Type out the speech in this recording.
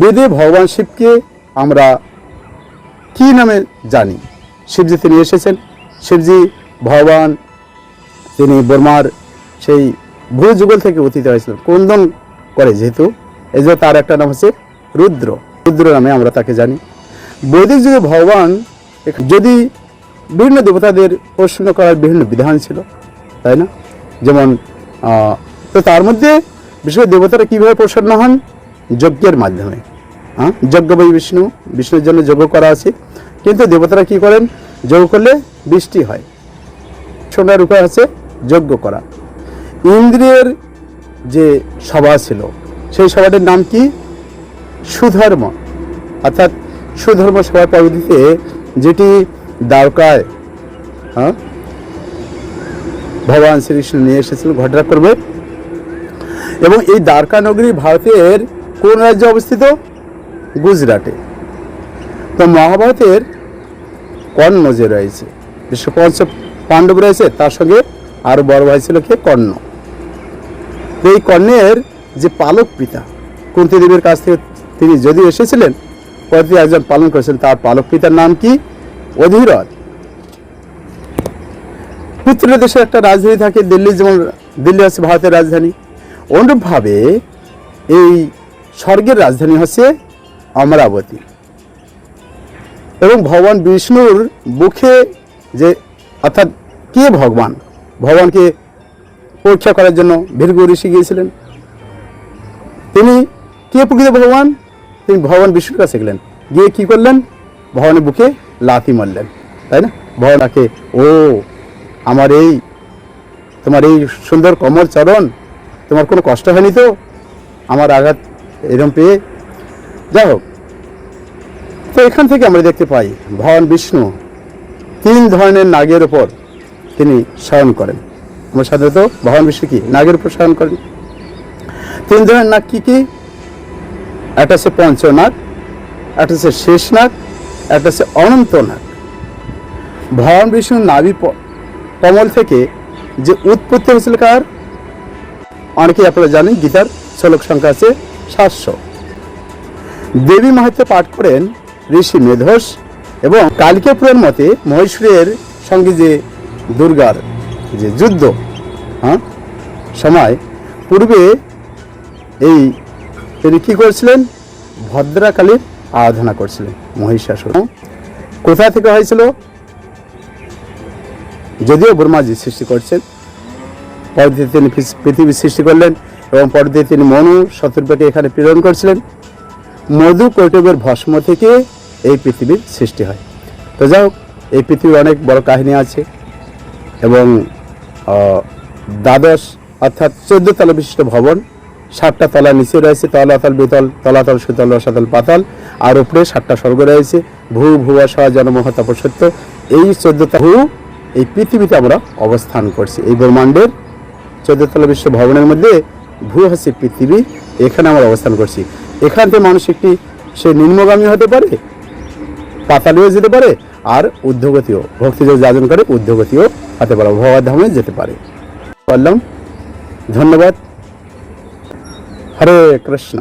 বেদে ভগবান শিবকে আমরা কি নামে জানি? শিবজি তিনি এসেছেন। শিবজি ভগবান তিনি বর্মার সেই ভূ যুগল থেকে অতীত হয়েছিলেন। ক্রন্দন করে যেহেতু, এই যে তার একটা নাম হচ্ছে রুদ্র। রুদ্র নামে আমরা তাকে জানি। বৈদিক যুগে ভগবান যদি বিভিন্ন দেবতাদের প্রশ্ন করার বিভিন্ন বিধান ছিল, তাই না? যেমন তো তার মধ্যে বিশেষ দেবতারা কীভাবে প্রসন্ন হন? যজ্ঞের মাধ্যমে। হ্যাঁ? যজ্ঞ বই বিষ্ণু, বিষ্ণুর জন্য যজ্ঞ করা আছে। কিন্তু দেবতারা কি করেন? যজ্ঞ করলে বৃষ্টি হয়। শোনার উপায় আছে যজ্ঞ করা। ইন্দ্রিয়ের যে সভা ছিল, সেই সভাটির নাম কি? সুধর্ম। অর্থাৎ সুধর্ম সভা পদ্ধতিতে যেটি দ্বারকায় হ্যাঁ? ভগবান শ্রীকৃষ্ণ নিয়ে এসেছিল, ঘটনা করবে। এবং এই দ্বারকা নগরী ভারতের কোন রাজ্যে অবস্থিত? গুজরাটে। তো মহাভারতের কর্ণ যে রয়েছে, বিশ্ব পঞ্চ পাণ্ডব রয়েছে, তার সঙ্গে আরও বড় ভাই ছিল কে? কর্ণ। তো এই কর্ণের যে পালক পিতা, কুন্তি দেবীর কাছ থেকে তিনি যদি এসেছিলেন পরবর্তী একজন পালন করেছেন তার পালক পিতার নাম কি? অধীরথ। পুত্র দেশের একটা রাজধানী থাকে, দিল্লি, যেমন দিল্লি হচ্ছে ভারতের রাজধানী। অনুরূপভাবে এই স্বর্গের রাজধানী হচ্ছে অমরাবতী। এবং ভগবান বিষ্ণুর মুখে যে, অর্থাৎ কে ভগবান? ভগবানকে পরীক্ষা করার জন্য ভীর্গ ঋষি গিয়েছিলেন। তিনি কে প্রকৃত ভগবান? তিনি ভগবান বিষ্ণুর কাছে গেলেন। গিয়ে কি করলেন? ভগবানের বুকে লাথি মারলেন, তাই না? ভগবানকে ও, আমার এই, তোমার এই সুন্দর কমল চরণ, তোমার কোনো কষ্ট হয়নি তো? আমার আঘাত এরম পেয়ে যাই হোক। তো এখান থেকে আমরা দেখতে পাই ভগবান বিষ্ণু তিন ধরনের নাগের ওপর তিনি শয়ন করেন। আমরা সাধারণত ভগবান বিষ্ণু কি? নাগের উপর শয়ন করেন তিন ধরনের নাগ কি কি? একটা হচ্ছে পঞ্চনাগ, একটা হচ্ছে শেষ নাগ একটা হচ্ছে অনন্ত নাগ ভগবান বিষ্ণুর নাভি কমল থেকে যে উৎপত্তি হয়েছিল কার? অনেকে আপনারা জানেন গীতার শ্লোক সংখ্যা আছে সাতশো। দেবী মাহাত্ম পাঠ করেন ঋষি মেধস এবং কালিকা পুরাণ মতে মহীশূরের সঙ্গে যে দুর্গার যে যুদ্ধ হ্যাঁ সময়, পূর্বে এই তিনি কী করেছিলেন? ভদ্রাকালীর আরাধনা করছিলেন মহিষাসুর। কোথা থেকে হয়েছিল? যদিও ব্রহ্মাজি সৃষ্টি করছেন। পরবর্তীতে তিনি পৃথি- পৃথিবী সৃষ্টি করলেন এবং পরবর্তীতে তিনি মনু শত্রুপকে এখানে প্রেরণ করছিলেন। মধু কৈটবের ভস্ম থেকে এই পৃথিবীর সৃষ্টি হয়। তো যাই হোক, এই পৃথিবীর অনেক বড় কাহিনী আছে এবং দ্বাদশ অর্থাৎ চোদ্দ তলা বিশিষ্ট ভবন, সাতটা তলা নিচে রয়েছে তলাতল বিতল তলাতল সুতল রসাতল পাতাল, আর উপরে সাতটা স্বর্গ রয়েছে, ভূ ভুয়া সহ জনমহ তপসত্য এই চোদ্দটা ভূ এই পৃথিবীতে আমরা অবস্থান করছি। এই ব্রহ্মাণ্ডের চোদ্দতলা বিশ্ব ভবনের মধ্যে ভূ হাসি পৃথিবী এখানে আমরা অবস্থান করছি। এখান থেকে মানুষ একটি, সে নিম্নগামী হতে পারে, পাতালিও যেতে পারে, আর উদ্ধগতিও ভক্তিযোগ যাজন করে উদ্যোগতিও হতে পারে ভগবদ্ধামে যেতে পারে। বললাম, ধন্যবাদ। হরে কৃষ্ণ।